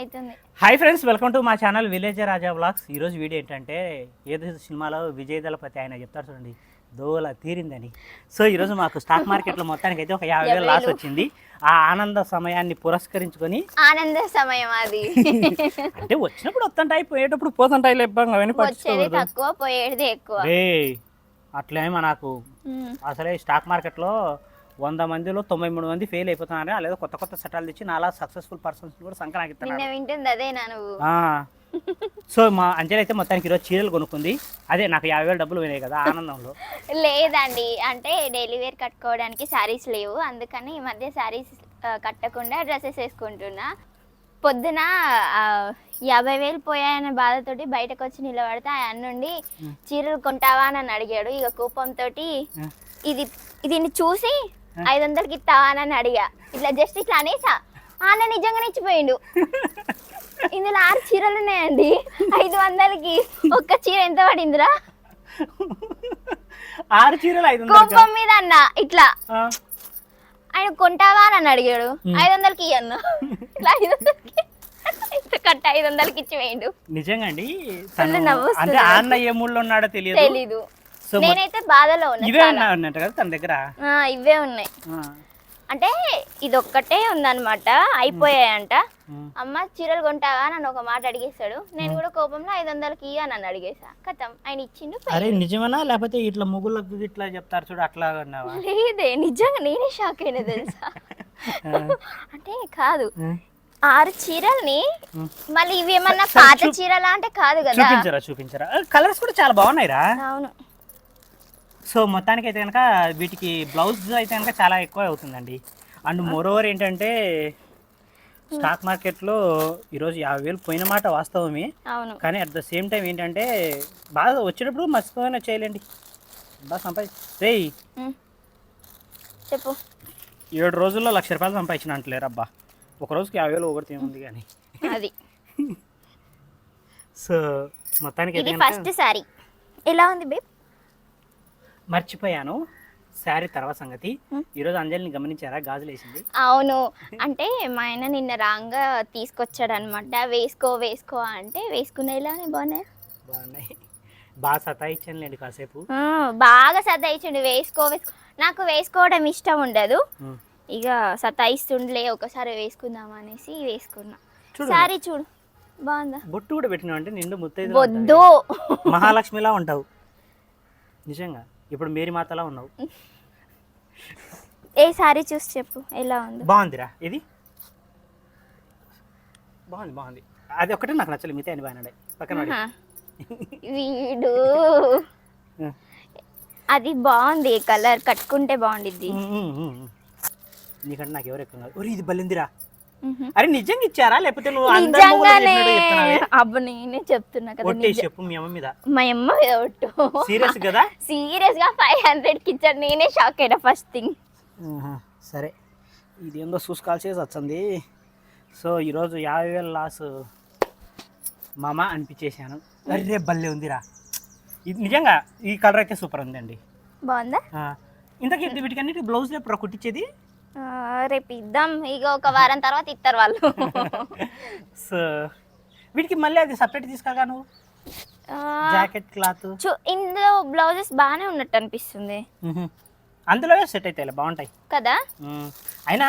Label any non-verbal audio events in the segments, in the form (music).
అవుతుంది. Hi friends welcome to మా channel village Raja blogs ఈరోజు వీడియో ఏంటంటే ఏదో సినిమాలో విజయ్ దళపతి ఆయన చెప్తారు చూడండి దోల తీరిందని. సో ఈరోజు మాకు స్టాక్ మార్కెట్లో మొత్తానికి అయితే ఒక యాభై వేలు లాస్ వచ్చింది. ఆ ఆనంద సమయాన్ని పురస్కరించుకొని ఆనంద సమయం అది. అంటే వచ్చినప్పుడు వస్తుంటాయి పోయేటప్పుడు పోతుంటాయి లేపాం అవన్నీ తక్కువ పోయేది ఎక్కువ. అట్లేమో నాకు. అసలే స్టాక్ మార్కెట్లో వంద మందిలో తొంభై మూడు మంది ఫెయిల్ అయిపోతున్నారని అలాగే కొత్త కొత్త చట్టాలు తెచ్చి నాలా సక్సెస్ఫుల్ పర్సన్స్ కూడా సంక్రాంతి వింటుంది అదేనా నువ్వు. ఆ. సో మా అంజలి అయితే మొత్తానికి ఈరోజు చీరలు కొనుక్కుంది. అదే నాకు యాభై వేలు డబ్బులు పోయినాయి కదా ఆనందంలో. లేదండి అంటే డైలీ వేర్ కట్టుకోవడానికి శారీస్ లేవు. అందుకని ఈ మధ్య శారీస్ కట్టకుండా డ్రెస్సెస్ వేసుకుంటున్నా. పొద్దున యాభై వేలు పోయాయన్న బాధతోటి బయటకు వచ్చి నిలబడితే ఆయన నుండి చీరలు కొంటావా అని అడిగాడు. ఇక కోపంతో ఇది దీన్ని చూసి ఐదు వందలకి ఇస్తావా అని అడిగా. ఇట్లా జస్ట్ ఇట్లా అనేసా. ఆన నిజంగానే ఇచ్చిపోయిండు. ఇందులో ఆరు చీరలు ఉన్నాయండి. ఐదు వందలకి ఒక్క చీర ఎంత పడిందిరా? ఆరు చీరలు ఐదు కోపం మీద అన్న ఇట్లా. ఆయన కొంటావా అని అడిగాడు. ఐదు వందలకి ఇయ్యన్న ఇట్లా ఐదు వందలకి కట్ట ఐదు వందలకి ఇచ్చి వేయండు నిజంగా అండి. అంటే అన్న ఏ ఉన్నాడో తెలియదు. తెలీదు. సో నేనైతే బాధలో ఉన్నా ఇవే చాలా. ఉన్నాయన్నట్టు కదా తన దగ్గర? ఆ, ఇవే ఉన్నాయి. ఆ. అంటే ఇది ఒక్కటే ఉందన్నమాట అయిపోయాయంట. ఉమ్. అమ్మ చీరలు కొంటావా? నన్ను ఒక మాట అడిగేశాడు. నేను కూడా కోపంలో ఐదు వందలకి ఇయ్య నన్ను అడిగేసా కథం. ఆయన ఇచ్చిండు అరే నిజమేనా? లేకపోతే ఇట్లా ముగ్గులకు ఇట్లా చెప్తారు చూడు అట్లా అన్నావా? లేదే నిజంగా నేనే షాక్ అయినా తెలుసా? ఆ. అంటే కాదు. ఆరు చీరల్ని. మళ్ళీ ఇవి ఏమన్నా పాత చీరలా అంటే కాదు కదా. చూపించరా చూపించరా? కలర్స్ కూడా చాలా బాగున్నాయిరా? అవును. సో మొత్తానికి అయితే కనుక వీటికి బ్లౌజ్ అయితే కనుక చాలా ఎక్కువ అవుతుందండి. అండ్ మోరోవర్ ఏంటంటే స్టాక్ మార్కెట్లో ఈరోజు యాభై వేలు పోయిన మాట వాస్తవమే. కానీ అట్ ద సేమ్ టైం ఏంటంటే బాగా వచ్చేటప్పుడు మర్చిపోయినా చేయలేండి. బాగా సంపాది. చెప్పు. ఏడు రోజుల్లో లక్ష రూపాయలు సంపాదించిన అంటలేరు అబ్బా. ఒక రోజుకి యాభై వేలు ఒకటి ఏముంది కానీ అది. (laughs) సో మొత్తానికి ఫస్ట్ సారీ ఎలా ఉంది బేబ్ మర్చిపోయాను. శారీ తర్వాత సంగతి. ఈరోజు అంజలిని గమనించారా? గాజులు వేసింది. అవును. అంటే మా ఆయన నిన్న రాంగా తీసుకొచ్చాడు అనమాట వేసుకో వేసుకో అంటే వేసుకునేలానే బాగున్నాయి? బాగున్నాయి. బాగా సతాయించానులేండి కాసేపు. బాగా సతాయించండి. వేసుకో వేసుకో. నాకు వేసుకోవడం ఇష్టం ఉండదు. ఇక సతాయిస్తుండలే ఒకసారి వేసుకుందాం అనేసి వేసుకున్నా. సారీ చూడు. బాగుందా? బొట్టు కూడా పెట్టినావు అంటే నిండు ముత్తైదు వద్దు మహాలక్ష్మిలా ఉంటావు. నిజంగా. ఇప్పుడు మేరీ మాతలా ఉన్నావు. ఏ సారీ చూసి చెప్పు ఎలా ఉంది. బాగుందిరా. ఇది బాగుంది బాగుంది. అది ఒకటే నాకు నచ్చలేదు మిగతా అన్ని బాగానే పక్కన. (laughs) వీడు. అది బాగుంది కలర్ కట్టుకుంటే బాగుండిద్ది. నీకంటే నాకు ఎవరు ఎక్కువ ఒరే ఇది బలిందిరా. అరే నిజంగా ఇచ్చారా? లేకపోతే నువ్వు నిజంగానే? అబ్బ నేనే చెప్తున్నా కదా నిజం. చెప్పు మీ అమ్మ మీద. మా అమ్మ మీద ఒట్టు. సీరియస్ కదా? సీరియస్గా ఫైవ్ హండ్రెడ్కి ఇచ్చాడు నేనే షాక్ అయినా ఫస్ట్ థింగ్ ఆహా, సరే. ఇది ఏందో చూసుకోవాల్సి వచ్చింది. సో ఈరోజు యాభై వేల లాస్ మామ అనిపించేశాను. అరే భలే ఉందిరా. ఇది నిజంగా ఈ కలర్ అయితే సూపర్ ఉందండి. బాగుందా? ఆ, ఇంతకీ వీటికన్నిటి బ్లౌజ్ ఎప్పుడు కుట్టించేది? రేపు ఇద్దాం. ఇక ఒక వారం తర్వాత ఇస్తారు వాళ్ళు. (laughs) సో వీటికి మళ్ళీ అది సపరేట్ తీసుకురా నువ్వు? జాకెట్ క్లాత్ చూ ఇందులో బ్లౌజెస్ బాగానే ఉన్నట్టు అనిపిస్తుంది. అందులో సెట్ అయితే బాగుంటాయి. కదా. అయినా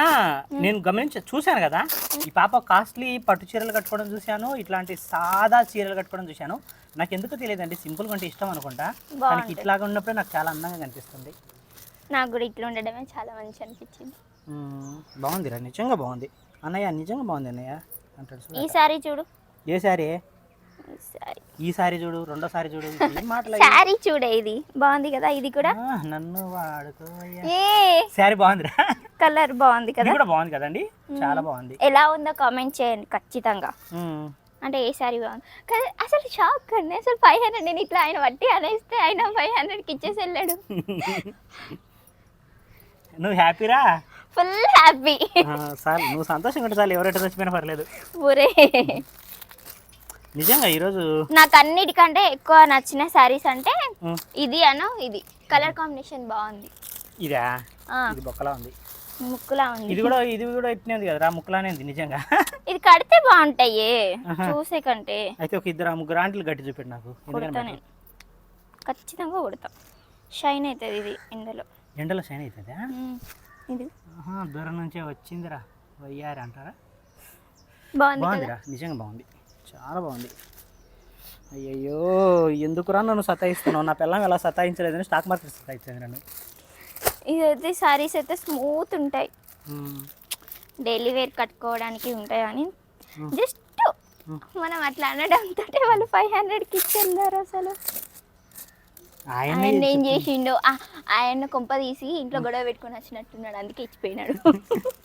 నేను గమనించ చూశాను కదా ఈ పాప కాస్ట్లీ పట్టు చీరలు కట్టుకోవడం చూశాను ఇట్లాంటి సాదా చీరలు కట్టుకోవడం చూశాను. నాకు ఎందుకో తెలియదండి సింపుల్ అంటే ఇష్టం అనుకుంటా. తనకి. ఇట్లాగా ఉన్నప్పుడే నాకు చాలా అందంగా కనిపిస్తుంది. నాకు కూడా ఇట్లా ఉండడమే చాలా మంచి అనిపించింది. బాగుందిరా నిజంగా బాగుంది. అన్నయ్య నిజంగా బాగుంది అన్నయ్య అంటాడు. ఈ సారీ చూడు. ఏ సారీ? ఈ సారీ. చూడు రెండో సారీ చూడు (laughs) సారీ చూడే ఇది. బాగుంది కదా ఇది కూడా? నన్ను వాడుకోయ్యా ఏ! సారీ బాగుందిరా? కలర్ బాగుంది కదా? కూడా బాగుంది కదండి? చాలా బాగుంది. ఎలా ఉందో కామెంట్ చేయండి ఖచ్చితంగా. అంటే ఏ సారీ బాగుంది? కానీ అసలు షాక్ అండి. అసలు ఫైవ్ హండ్రెడ్ నేను ఇట్లా ఆయన వట్టి అనేస్తే ఆయన ఫైవ్ హండ్రెడ్కి ఇచ్చేసి వెళ్ళాడు. (laughs) నువ్వు హ్యాపీరా ఫుల్ హ్యాపీ. చాలు నువ్వు సంతోషంగా ఉంటే చాలు ఎవరైతే చచ్చిపోయినా పర్లేదు. ఊరే నిజంగా ఈరోజు నాకు అన్నిటికంటే ఎక్కువ నచ్చిన శారీస్ అంటే ఇది అను ఇది. కలర్ కాంబినేషన్ బాగుంది. ఇదా? ఇది బొక్కలా ఉంది. ముక్కులా ఉంది. ఇది కూడా ఇది కూడా ఇట్నే ఉంది కదా ముక్కలానే ఉంది నిజంగా. ఇది కడితే బాగుంటాయి. చూసే కంటే. అయితే ఒక ఇద్దరు ముగ్గురు ఆంటీలు గట్టి చూపెట్టు నాకు. ఖచ్చితంగా కుడతా. షైన్ అవుతుంది ఇది ఇందులో. ఎండలో షైన్ అవుతుందా? ఇది? దూరం నుంచే వచ్చిందిరా. వయ్యారు అంటారా? బాగుంది కదా? బాగుందిరా. నిజంగా బాగుంది. చాలా బాగుంది. అయ్యయ్యో ఎందుకురా నన్ను సతాయిస్తున్నావు? నా పిల్లం ఎలా సతాయించలేదని స్టాక్ మార్కెట్ సతాయించింది నన్ను. ఇదైతే సారీస్ అయితే స్మూత్ ఉంటాయి. డైలీ వేర్ కట్టుకోవడానికి ఉంటాయి అని. జస్ట్. మనం అట్లా అనడంతో వాళ్ళు ఫైవ్ హండ్రెడ్కి ఇచ్చేళ్ళారు అసలు. ఆయన ఏం చేసిండో ఆ, ఆయన కొంప తీసి ఇంట్లో గొడవ పెట్టుకొని వచ్చినట్టున్నాడు అందుకే ఇచ్చిపోయినాడు. (laughs)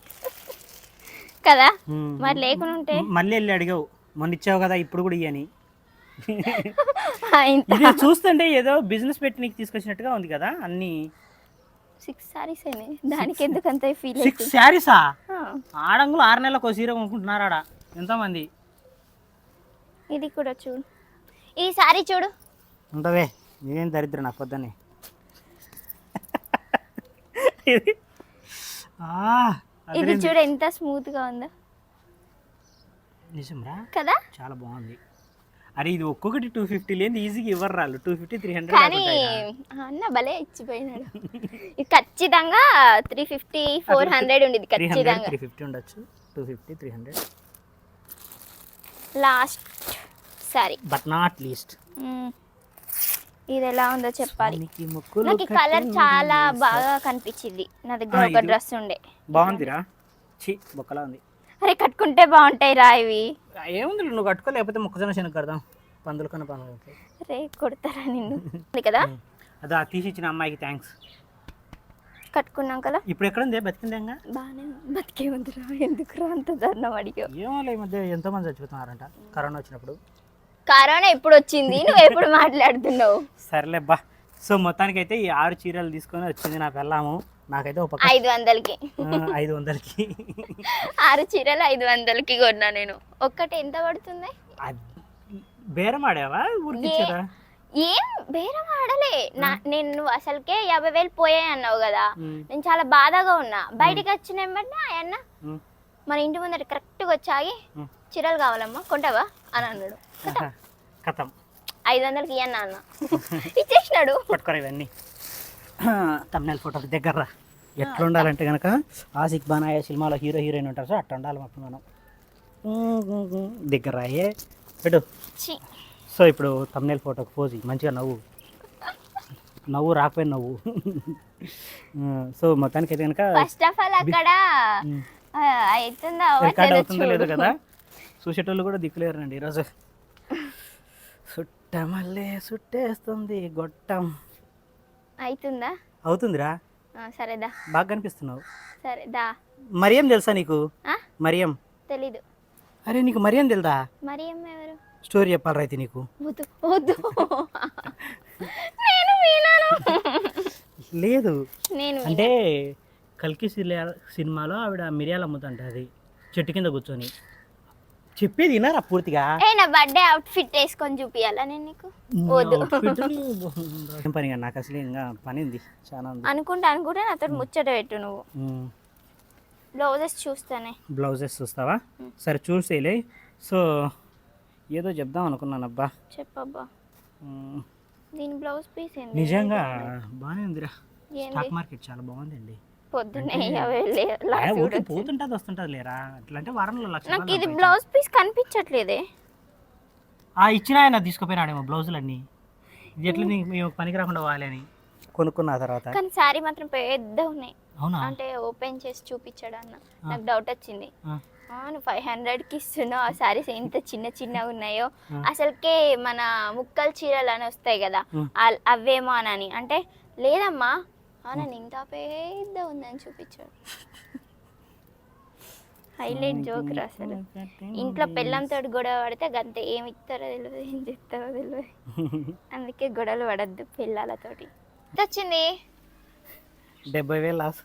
కదా? మరి లేకుండా ఉంటే? మళ్ళీ వెళ్ళి అడిగావు మొన్న ఇచ్చావు కదా ఇప్పుడు కూడా ఇయ్యని. ఇది చూస్తుంటే ఏదో బిజినెస్ పెట్టి నీకు తీసుకొచ్చినట్టుగా ఉంది కదా అన్ని. సిక్స్ సారీస్ దానికి ఎందుకు అంత ఫీల్ సిక్స్ అవుతుంది? ఆడంగులు ఆరు నెలలకు సీర కొనుక్కుంటున్నారు ఆడ ఎంతమంది? ఇది కూడా చూడు. ఈ సారీ చూడు. ఉండవే నేనేం దరిద్ర నాకు పొద్దున్నే. ఇది? ఆ, ఇది అదిరింది. చూడు ఎంత స్మూత్గా ఉందో. నిజంరా? కదా? చాలా బాగుంది. అరే ఇది ఒక్కొక్కటి టూ ఫిఫ్టీ లేదు ఈజీగా ఇవ్వరు రాళ్ళు టూ ఫిఫ్టీ త్రీ కానీ హండ్రెడ్ అన్న భలే ఇచ్చిపోయినాడు. ఇది ఖచ్చితంగా త్రీ ఫిఫ్టీ ఫోర్ హండ్రెడ్ ఉండేది ఖచ్చితంగా. త్రీ ఫిఫ్టీ ఉండొచ్చు. Two fifty three hundred last sari but not least ఇది ఎలా ఉందో చెప్పాలి. నాకు ఈ కలర్ చాలా. బాగా కనిపించింది. నా దగ్గర ఒక డ్రెస్ ఉండే. బాగుందిరా. ఛీ బొక్కలా ఉంది. అరే కట్టుకుంటే బాగుంటాయి రా ఇవి. ఏముంది నువ్వు కట్టుకో లేకపోతే మొక్కజొన్న శనగ కడదాం. పందులు కన్నా పందులు రే కొడతారా నిన్ను? ఉంది కదా? అదా తీసి ఇచ్చిన అమ్మాయికి థ్యాంక్స్ కట్టుకున్నాం కదా? ఇప్పుడు ఎక్కడ ఉంది? బతికిందేంగా బాగానే బతికే ఉందిరా. ఎందుకురా అంత దారుణం అడిగావు? ఏమో ఈ మధ్య ఎంతో మంది చచ్చిపోతున్నారంట. కరోనా వచ్చినప్పుడు. కరోనా ఎప్పుడు వచ్చింది నువ్వు ఎప్పుడు మాట్లాడుతున్నావు? సర్లే బా. సో మొత్తానికి అయితే ఈ ఆరు చీరలు తీసుకొని వచ్చింది నా పెళ్ళాము. నాకైతే ఒక ఐదు వందలకి. ఐదు వందలకి. ఆరు చీరలు ఐదు వందలకి కొన్నా నేను. ఒక్కటి ఎంత పడుతుంది? బేరం ఆడావా? ఊరికి ఇచ్చారా? ఏం బేరం ఆడలే. నా నేను అసలుకే యాభై వేలు పోయాయి అన్నావు కదా. నేను చాలా బాధగా ఉన్నా. బయటికి వచ్చిన ఆయన ఉమ్, మన ఇంటి ముందర కరెక్ట్గా వచ్చాగి ఉమ్. చీరలు కావాలమ్మా. కొంటావా? అని అన్నాడు. కథం. ఐదు వందలకి ఇయ్యన్నా అన్న. ఇచ్చేసినాడు. పట్టుకోరా ఇవన్నీ. తమిళ ఫోటోకి దగ్గర. ఎట్లా ఉండాలంటే కనుక ఆసిక్ బానాయ సినిమాలో హీరో హీరోయిన్ ఉంటారు సో అట్లా ఉండాలి మొత్తం మనం. దగ్గర రాయే పెట్టు. సో ఇప్పుడు తమిళ ఫోటోకి పోజి మంచిగా నవ్వు. నవ్వు రాకపోయిన నవ్వు. సో మొత్తానికి అయితే కనుక ఫస్ట్ ఆఫ్ ఆల్ అక్కడ అవుతుందా? లేదో. కదా? చూసేటోళ్ళు కూడా దిక్కులేరండి ఈరోజు. సుట్టమల్లే సుట్టేస్తుంది గొట్టం. అవుతుందా? అవుతుందిరా. సరేదా బాగా కనిపిస్తున్నావు. సరే దా. మరియం తెలుసా నీకు? ఆ? మరియం. తెలీదు. అరే నీకు మరియం తెలుదా? మరి ఏం ఎవరు? స్టోరీ చెప్పాలి రైతు నీకు. వద్దు నేను వినను లేదు. నేను అంటే కల్కి సినిమా సినిమాలో ఆవిడ మిరియాలు అమ్ముతుంటది చెట్టు కింద కూర్చొని. చెప్పేది వినారా పూర్తిగా? ఏ నా బర్త్డే అవుట్ ఫిట్ వేసుకొని చూపియాలా నేను నీకు? వద్దు. ఏం పని కాదు, నాకు అసలు ఇంకా పని ఉంది చాలా ఉంది. అనుకుంటా అనుకుంటే నాతో ముచ్చట పెట్టు నువ్వు. బ్లౌజెస్ చూస్తానే. బ్లౌజెస్ చూస్తావా? సరే చూసేలే. సో ఏదో చెప్దాం అనుకున్నాను అబ్బా చెప్పబ్బా దీని బ్లౌజ్ పీస్ నిజంగా? బాగానే ఉందిరా. స్టాక్ మార్కెట్ చాలా బాగుందండి. పొద్దున్నే. పోతుంటది వస్తుంటది లేరా? అట్లా అంటే వారంలో లక్ష నాకు ఇది. బ్లౌజ్ పీస్ కనిపించట్లేదే. ఆ ఇచ్చిన ఆయన తీసుకుపోయినాడేమో బ్లౌజులన్నీ. ఇది ఎట్లా నీకు మేము పనికి రాకుండా పోవాలి అని? కొనుక్కున్న తర్వాత. కానీ శారీ మాత్రం పెద్ద ఉన్నాయి. అవునా? అంటే ఓపెన్ చేసి చూపించాడు అన్న నాకు డౌట్ వచ్చింది. నువ్వు ఫైవ్ హండ్రెడ్కి ఇస్తున్నావు. ఆ శారీస్ ఎంత చిన్న చిన్నగా ఉన్నాయో. అసలుకే మన ముక్కలు చీరలు అని వస్తాయి కదా. అవేమో అని. అంటే లేదమ్మా నన్ను ఇంత పెద్ద ఉందని చూపించాడు. (laughs) హైలైట్ జోక్ రా అసలు. ఇంట్లో పెళ్ళంతో గొడవ పడితే గంతే ఏమి ఇస్తారో తెలియదు ఏం చెప్తారో తెలియదు (laughs) అందుకే గొడవలు పడద్దు పిల్లలతోటి వచ్చింది డెబ్బై వేలు లాస్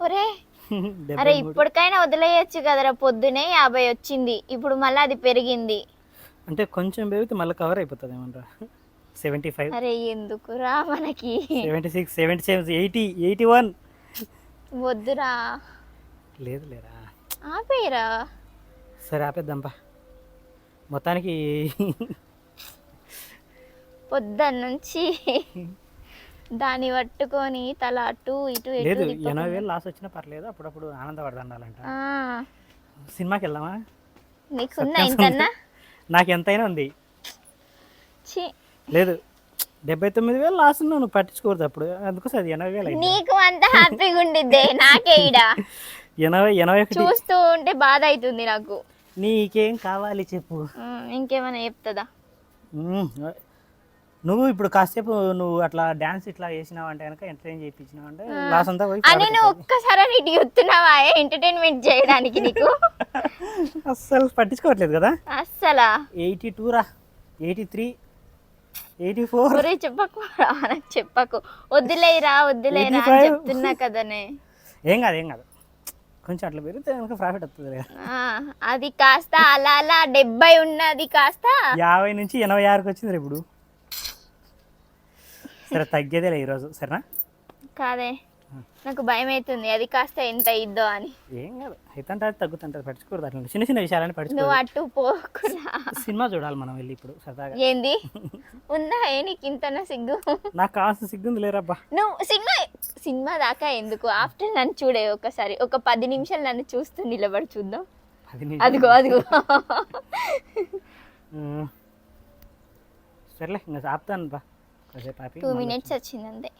ఒరే (laughs) అరే. ఇప్పటికైనా వదిలేయచ్చు కదరా పొద్దునే యాభై వచ్చింది ఇప్పుడు మళ్ళీ అది పెరిగింది. అంటే కొంచెం పెరిగితే మళ్ళీ కవర్ అయిపోతుంది ఏమంటారా సెవెంటీ ఫైవ్. అరే ఎందుకురా మనకి? Seventy six seventy seven eighty eighty one. వద్దురా. లేదు లేరా. ఆపేయరా. సరే ఆపేద్దాంపా. మొత్తానికి పొద్దున్న నుంచి దాన్ని పట్టుకొని తల అటు ఇటు లేదు. ఎనభై వేలు లాస్ వచ్చినా పర్లేదు అప్పుడప్పుడు ఆనందపడదండాలంట. సినిమాకి వెళ్దామా? ఇంతన్నా? నాకు ఎంతైనా ఉంది. ఛీ, లేదు. డెబ్బై తొమ్మిది వేలు లాస్ నువ్వు పట్టించుకోవద్దు అప్పుడు. అందుకోసం అది ఎనభై వేలు నీకు అంత హ్యాపీగా ఉండిద్దే నాకే ఈడ ఎనభై ఎనభై చూస్తూ ఉంటే బాధ అవుతుంది నాకు. నీకేం కావాలి చెప్పు. ఇంకేమైనా చెప్తుందా. నువ్వు ఇప్పుడు కాసేపు నువ్వు అట్లా డాన్స్ ఇట్లా చేసినావు అంటే కనుక ఎంటర్టైన్ చేయించినావు అంటే లాస్ అంతా పోయి అని నువ్వు ఒక్కసారి నీటి చూస్తున్నావా ఎంటర్టైన్మెంట్ చేయడానికి నీకు? (laughs) అస్సలు పట్టించుకోవట్లేదు కదా? అస్సలా? ఎయిటీ టూ రా. Eighty three. ఎయిటీ ఫోర్ ఒరే చెప్పకు నాకు చెప్పకు. వద్దులేరా వద్దులేరా అని 85. చెప్తున్నా కదనే. ఏం కాదు ఏం కాదు. కొంచెం అట్లా పెరిగితే కనుక ప్రాఫిట్ వస్తుంది అది కాస్త అలా అలా డెబ్బై ఉన్నది కాస్త. యాభై నుంచి ఎనభై ఆరుకి వచ్చింది ఇప్పుడు. సరే తగ్గేదేలే ఈరోజు సరేనా? కాదే. నాకు భయం అవుతుంది అది కాస్త ఎంత ఇద్దో అని. ఏం కాదు. అయితే అది తగ్గుతుంటుంది పట్టించుకోవద్దు అట్లా చిన్న చిన్న విషయాలని నువ్వు పట్టించుకోవద్దు అటు పోకురా. సినిమా చూడాలి మనం వెళ్ళి ఇప్పుడు సరదాగా. ఏంది? ఉందా ఏ నీకు ఇంతనా సిగ్గు? నాకు కావాల్సిన సిగ్గుంది లేరబ్బా నువ్వు సినిమా సినిమా దాకా ఎందుకు? ఆఫ్టర్ నన్ను చూడే ఒకసారి ఒక పది నిమిషాలు నన్ను చూస్తూ నిలబడి చూద్దాం. అదిగో అదిగో. సర్లే ఇంకా ఆపుతాను బా టూ మినిట్స్ వచ్చింది అంతే.